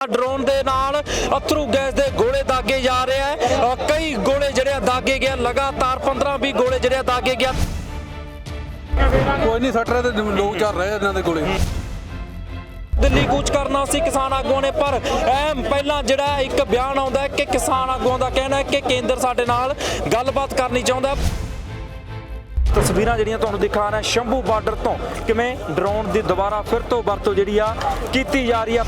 Drone ਦੇ ਨਾਲ ਅਥਰੂ gas ਦੇ ਗੋਲੇ ਦਾਗੇ ਜਾ ਰਹੇ ਅ, ਕਈ ਗੋਲੇ ਜਿਹੜੇ ਦਾਗੇ ਗਏ ਆ, ਲਗਾਤਾਰ 15 20 ਗੋਲੇ ਜਿਹੜੇ ਦਾਗੇ ਗਿਆ। ਕੋਈ ਨਹੀਂ ਸੱਟ ਰਹੇ ਤੇ ਲੋਕ ਚੱਲ ਰਹੇ ਇਹਨਾਂ ਦੇ ਕੋਲੇ ਦਿੱਲੀ ਕੂਚ ਕਰਨਾ ਸੀ ਕਿਸਾਨ ਆਗੂਆਂ ਨੇ ਪਰ ਐਮ ਪਹਿਲਾਂ ਜਿਹੜਾ ਇੱਕ ਬਿਆਨ ਆਉਂਦਾ ਹੈ ਕਿ ਕਿਸਾਨ ਆਗੂਆਂ ਦਾ ਕਹਿਣਾ ਹੈ ਕਿ ਕੇਂਦਰ ਸਾਡੇ ਨਾਲ ਗੱਲਬਾਤ ਕਰਨੀ ਚਾਹੁੰਦਾ ਹੈ। ਤਸਵੀਰਾਂ ਜਿਹੜੀਆਂ ਤੁਹਾਨੂੰ ਦਿਖਾ ਰਿਹਾ ਸ਼ੰਭੂ ਬਾਰਡਰ ਤੋਂ ਕਿਵੇਂ ਡਰੋਨ ਦੀ ਦੁਬਾਰਾ ਫਿਰ ਤੋਂ ਵਰਤੋਂ ਜਿਹੜੀ ਆ ਕੀਤੀ ਜਾ ਰਹੀ ਆ।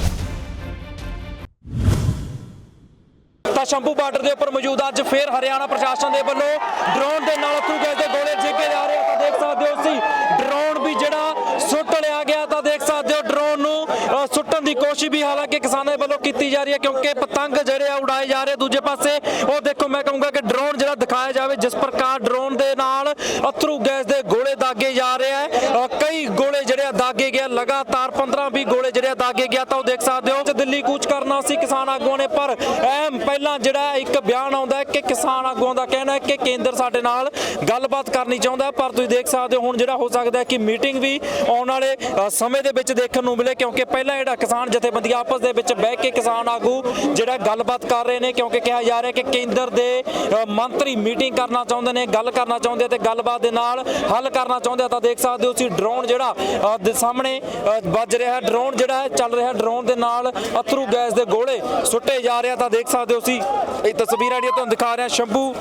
ਤਾਂ ਸ਼ੰਭੂ ਬਾਰਡਰ ਦੇ ਉੱਪਰ ਮੌਜੂਦ ਅੱਜ ਫੇਰ ਹਰਿਆਣਾ ਪ੍ਰਸ਼ਾਸਨ ਦੇ ਵੱਲੋਂ ਡਰੋਨ ਦੇ ਨਾਲ ਅਥਰੂ ਗੈਸ ਦੇ ਗੋਲੇ ਛੇਕੇ ਜਾ ਰਹੇ ਆ, ਤਾਂ ਦੇਖ ਸਕਦੇ ਹੋ ਤੁਸੀਂ ਡਰੋਨ ਵੀ ਜਿਹੜਾ ਸੁੱਟ ਲਿਆ ਗਿਆ, ਤਾਂ ਦੇਖ ਸਕਦੇ ਹੋ ਡਰੋਨ ਨੂੰ ਸੁੱਟਣ ਦੀ ਕੋਸ਼ਿਸ਼ ਵੀ ਹਾਲਾਂਕਿ ਕਿਸਾਨਾਂ ਵੱਲੋਂ ਕੀਤੀ ਜਾ ਰਹੀ ਹੈ, ਕਿਉਂਕਿ ਪਤੰਗ ਜਿਹੜੇ ਆ ਉਡਾਏ ਜਾ ਰਹੇ ਦੂਜੇ ਪਾਸੇ। ਉਹ ਦੇਖੋ, ਮੈਂ ਕਹੂੰਗਾ ਕਿ ਡਰੋਨ ਜਿਹੜਾ ਦਿਖਾਇਆ ਜਾਵੇ, ਜਿਸ ਪ੍ਰਕਾਰ ਡਰੋਨ ਦੇ ਨਾਲ ਅਥਰੂ ਗੈਸ ਦੇ ਗੋਲੇ ਦਾਗੇ ਜਾ ਰਹੇ ਆ। ਕਈ ਗੋਲੇ ਜਿਹੜੇ ਆ ਦਾਗੇ ਗਏ ਲਗਾਤਾਰ 15 20 ਗੋਲੇ ਜਿਹੜੇ ਆ ਦਾਗੇ ਗਿਆ ਤਾਂ ਉਹ ਦੇਖ ਸਕਦੇ ਹੋ ਦਿੱਲੀ ਕੂਚ ਕਰਨਾ ਸੀ ਕਿਸਾਨ ਆਗੂਆਂ ਨੇ, ਪਰ ਐਮ ਪਹਿਲਾਂ ਜਿਹੜਾ ਇੱਕ ਬਿਆਨ ਆਉਂਦਾ ਹੈ ਕਿ ਕਿਸਾਨ ਆਗੂਆਂ ਦਾ ਕਹਿਣਾ ਹੈ ਕਿ ਕੇਂਦਰ ਸਾਡੇ ਨਾਲ ਗੱਲਬਾਤ ਕਰਨੀ ਚਾਹੁੰਦਾ ਪਰ ਤੁਸੀਂ ਦੇਖ ਸਕਦੇ ਹੋ ਹੁਣ ਜਿਹੜਾ ਹੋ ਸਕਦਾ ਹੈ ਕਿ ਮੀਟਿੰਗ ਵੀ ਆਉਣ ਵਾਲੇ ਸਮੇਂ ਦੇ ਵਿੱਚ ਦੇਖਣ ਨੂੰ ਮਿਲੇ, ਕਿਉਂਕਿ ਪਹਿਲਾਂ ਜਿਹੜਾ ਕਿਸਾਨ ਜਥੇਬੰਦੀਆਂ ਆਪਸ ਦੇ ਵਿੱਚ ਬਹਿ ਕੇ ਕਿਸਾਨ ਆਗੂ ਜਿਹੜਾ ਗੱਲਬਾਤ ਕਰ ਰਹੇ ਨੇ, ਕਿਉਂਕਿ ਕਿਹਾ ਜਾ ਰਿਹਾ ਕਿ ਕੇਂਦਰ ਦੇ ਮੰਤਰੀ ਮੀਟਿੰਗ ਕਰਨਾ ਚਾਹੁੰਦੇ ਨੇ, ਗੱਲ ਕਰਨਾ ਚਾਹੁੰਦੇ ਆ ਤੇ ਗੱਲਬਾਤ ਦੇ ਨਾਲ ਹੱਲ ਕਰਨਾ ਚਾਹੁੰਦੇ ਆ, ਤਾਂ ਦੇਖ ਸਕਦੇ ਹੋ ਤੁਸੀਂ ਡਰੋਨ ਜਿਹੜਾ ਦੇ ਸਾਹਮਣੇ ਵੱਜ ਰਿਹਾ ਡਰੋਨ ਜਿਹੜਾ ਹੈ, ਚੱਲ ਰਿਹਾ ਡਰੋਨ ਦੇ ਨਾਲ ਅਥਰੂ ਗੈਸ ਦੇ ਗੋਲੇ ਸੁੱਟੇ ਜਾ ਰਿਹਾ ਤਾਂ ਦੇਖ ਸਕਦੇ ਹੋ ਤੁਸੀਂ ਇਹ ਤਸਵੀਰਾਂ ਜਿਹੜੀਆਂ ਤੁਹਾਨੂੰ ਦਿਖਾ ਰਿਹਾ ਸ਼ੰਭੂ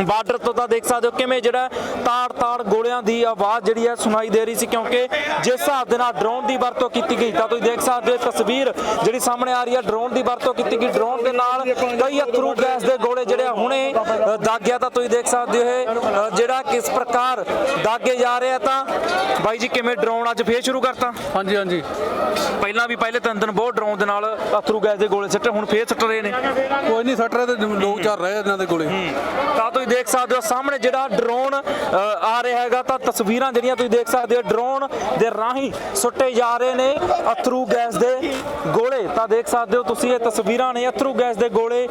ਬਾਰਡਰ ਤੋਂ ਤਾਂ ਦੇਖ ਸਕਦੇ ਹੋ ਕਿਵੇਂ ਜਿਹੜਾ ਤਾੜ ਤਾੜ ਗੋਲਿਆਂ ਦੀ ਆਵਾਜ਼ ਜਿਹੜੀ ਹੈ ਸੁਣਾਈ ਦੇ ਰਹੀ ਸੀ ਕਿਉਂਕਿ ਜਿਸ ਹਿਸਾਬ ਦੇ ਨਾਲ ਡਰੋਨ ਦੀ ਵਰਤੋਂ ਕੀਤੀ ਗਈ ਤਾਂ ਤੁਸੀਂ ਦੇਖ ਸਕਦੇ ਹੋ ਤਸਵੀਰ ਜਿਹੜੀ ਸਾਹਮਣੇ ਆ ਰਹੀ ਹੈ ਡਰੋਨ ਦੀ ਵਰਤੋਂ ਕੀਤੀ ਗਈ। ਡਰੋਨ ਦੇ ਨਾਲ ਕਈ ਅਥਰੂ ਗੈਸ ਦੇ ਗੋਲੇ ਜਿਹੜੇ ਹੁਣੇ ਦਾਗਿਆ ਤਾਂ ਤੁਸੀਂ ਦੇਖ ਸਕਦੇ ਹੋ ਇਹ ਜਿਹੜਾ ਕਿਸ ਪ੍ਰਕਾਰ ਦਾਗੇ ਜਾ ਰਹੇ ਤਾਂ। ਬਾਈ ਜੀ ਕਿਵੇਂ ਡਰੋਨ ਅੱਜ ਫੇਰ ਸ਼ੁਰੂ ਕਰਤਾ? ਹਾਂਜੀ ਹਾਂਜੀ। ਪਹਿਲਾਂ ਵੀ ਪਹਿਲੇ ਤਿੰਨ ਦਿਨ ਬਹੁਤ ਡਰੋਨ ਦੇ ਨਾਲ ਅਥਰੂ ਗੈਸ ਦੇ ਗੋਲੇ ਸਿੱਟੇ ਹੁਣ ਫੇਰ ਸਿੱਟ ਰਹੇ ਨੇ। ਕੋਈ ਨਹੀਂ ਸੱਟ ਰਹੇ ਤੇ ਲੋਕ ਚੱਲ ਰਹੇ ਇਹਨਾਂ ਦੇ ਕੋਲੇ ਤਾਂ ਤੁਸੀਂ ਦੇਖ ਸਕਦੇ ਹੋ ਸਾਹਮਣੇ ਜਿਹੜਾ ਡਰੋਨ ਅ, ਆ ਰਿਹਾ ਹੈਗਾ ਤਾਂ ਤਸਵੀਰਾਂ ਜਿਹੜੀਆਂ ਤੁਸੀਂ ਦੇਖ ਸਕਦੇ ਹੋ ਡਰੋਨ ਦੇ ਰਾਹੀਂ ਸੁੱਟੇ ਜਾ ਰਹੇ ਨੇ ਅਥਰੂ ਗੈਸ ਦੇ ਗੋਲੇ। ਤਾਂ ਦੇਖ ਸਕਦੇ ਹੋ ਤੁਸੀਂ ਇਹ ਤਸਵੀਰਾਂ ਨੇ ਅਥਰੂ ਗੈਸ ਦੇ ਗੋਲੇ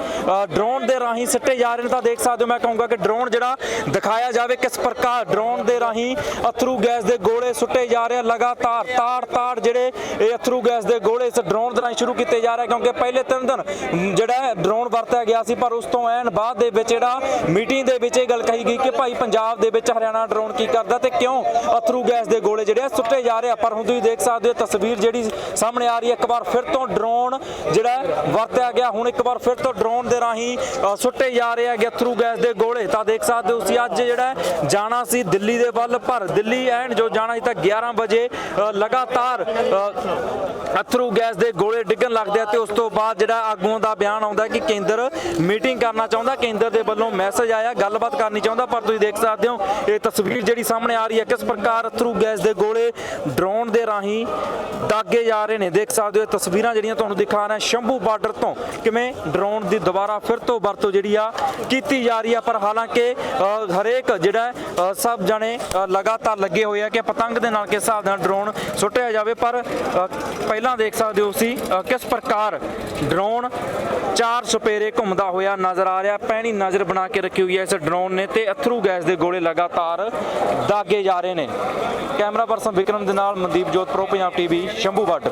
ਡਰੋਨ ਦੇ ਰਾਹੀਂ ਸੁੱਟੇ ਜਾ ਰਹੇ ਨੇ। ਤਾਂ ਦੇਖ ਸਕਦੇ ਹੋ ਮੈਂ ਕਹੂੰਗਾ ਕਿ ਡਰੋਨ ਜਿਹੜਾ ਦਿਖਾਇਆ ਜਾਵੇ ਕਿਸ ਪ੍ਰਕਾਰ ਡਰੋਨ ਦੇ ਰਾਹੀਂ ਅਥਰੂ ਗੈਸ ਦੇ ਗੋਲੇ ਸੁੱਟੇ ਜਾ ਰਹੇ ਲਗਾਤਾਰ ਤਾੜ ਤਾੜ ਜਿਹੜੇ ਇਹ ਅਥਰੂ ਗੈਸ ਦੇ ਗੋਲੇ ਇਸ ਡਰੋਨ ਦੇ ਰਾਹੀਂ ਸ਼ੁਰੂ ਕੀਤੇ ਜਾ ਰਹੇ ਕਿਉਂਕਿ ਪਹਿਲੇ ਤਿੰਨ ਦਿਨ ਜਿਹੜਾ ਡਰੋਨ ਵਰਤਿਆ ਗਿਆ ਸੀ ਪਰ ਉਸ ਤੋਂ ਐਨ ਬਾਅਦ ਦੇ ਵਿੱਚ ਜਿਹੜਾ ਮੀਟਿੰਗ ਦੇ ਵਿੱਚ ਇਹ ਗੱਲ ਕਹੀ ਗਈ ਕਿ ਭਾਈ ਪੰਜਾਬ ਦੇ ਵਿੱਚ ਹਰਿਆਣਾ ਡਰੋਨ ਕੀ ਕਰਦਾ ਤੇ ਕਿਉਂ ਅਥਰੂ ਗੈਸ ਦੇ ਗੋਲੇ ਜਿਹੜੇ ਆ ਸੁੱਟੇ ਜਾ ਰਹੇ ਆ? ਪਰ ਹੁਣ ਤੁਸੀਂ ਦੇਖ ਸਕਦੇ ਹੋ ਤਸਵੀਰ ਜਿਹੜੀ ਸਾਹਮਣੇ ਆ ਰਹੀ ਹੈ ਇੱਕ ਵਾਰ ਫਿਰ ਤੋਂ ਡਰੋਨ ਜਿਹੜਾ ਵਰਤਿਆ ਗਿਆ। ਹੁਣ ਇੱਕ ਵਾਰ ਫਿਰ ਤੋਂ ਡਰੋਨ ਦੇ ਰਾਹੀਂ ਸੁੱਟੇ ਜਾ ਰਹੇ ਹੈਗੇ ਅਥਰੂ ਗੈਸ ਦੇ ਗੋਲੇ। ਤਾਂ ਦੇਖ ਸਕਦੇ ਹੋ ਤੁਸੀਂ ਅੱਜ ਜਿਹੜਾ ਜਾਣਾ ਸੀ ਦਿੱਲੀ ਦੇ ਵੱਲ ਪਰ ਦਿੱਲੀ ਐਨ ਜੋ ਜਾਣਾ ਸੀ ਤਾਂ 11 ਵਜੇ ਅ, ਲਗਾਤਾਰ ਅ, ਅਥਰੂ ਗੈਸ ਦੇ ਗੋਲੇ ਡਿੱਗਣ ਲੱਗਦੇ ਆ ਤੇ ਉਸ ਤੋਂ ਬਾਅਦ ਜਿਹੜਾ ਆਗੂਆਂ ਦਾ ਬਿਆਨ ਆਉਂਦਾ ਕਿ ਕੇਂਦਰ ਮੀਟਿੰਗ ਕਰਨਾ ਚਾਹੁੰਦਾ। ਕੇਂਦਰ ਦੇ ਵੱਲੋਂ ਮੈਸੇਜ ਆਇਆ ਗੱਲਬਾਤ ਕਰਨੀ ਚਾਹੁੰਦਾ ਪਰ ਤੁਸੀਂ ਦੇਖ ਸਕਦੇ ਹੋ ਇਹ ਤਸਵੀਰ ਜਿਹੜੀ ਸਾਹਮਣੇ ਆ ਰਹੀ ਹੈ ਕਿਸ ਪ੍ਰਕਾਰ ਅਥਰੂ ਗੈਸ ਦੇ ਗੋਲੇ ਡਰੋਨ ਦੇ ਰਾਹੀਂ ਦਾਗੇ ਜਾ ਰਹੇ ਨੇ। ਦੇਖ ਸਕਦੇ ਹੋ ਇਹ ਤਸਵੀਰਾਂ ਜਿਹੜੀਆਂ ਤੁਹਾਨੂੰ ਦਿਖਾ ਰਹੇ ਸ਼ੰਭੂ ਬਾਰਡਰ ਤੋਂ ਕਿਵੇਂ ਡਰੋਨ ਦੀ ਦੁਬਾਰਾ ਫਿਰ ਤੋਂ ਵਰਤੋਂ ਜਿਹੜੀ ਆ ਕੀਤੀ ਜਾ ਰਹੀ ਆ। ਪਰ ਹਾਲਾਂਕਿ ਅ, ਹਰੇਕ ਜਿਹੜਾ ਸਭ ਜਣੇ ਲਗਾਤਾਰ ਲੱਗੇ ਹੋਏ ਆ ਕਿ ਪਤੰਗ ਦੇ ਨਾਲ ਕਿਸ ਹਿਸਾਬ ਨਾਲ ਡਰੋਨ ਸੁੱਟਿਆ ਜਾਵੇ। ਪਰ ਪਹਿਲਾਂ ਦੇਖ ਸਕਦੇ ਹੋ ਸੀ ਕਿਸ ਪ੍ਰਕਾਰ ਡਰੋਨ ਚਾਰ ਸਪੇਰੇ ਘੁੰਮਦਾ ਹੋਇਆ ਨਜ਼ਰ ਆ ਰਿਹਾ। ਪੈਣੀ ਨਜ਼ਰ ਬਣਾ ਕੇ ਰੱਖੀ ਹੋਈ ਹੈ ਇਸ ਡਰੋਨ ਨੇ ਤੇ ਅਥਰੂ ਗੈਸ ਦੇ ਗੋਲੇ ਲਗਾਤਾਰ ਦਾਗੇ ਜਾ ਰਹੇ ਨੇ। ਕੈਮਰਾ ਪਰਸਨ ਵਿਕਰਮ ਦੇ ਨਾਲ Mandeep Jot, pro Punjab TV, Shambhu border.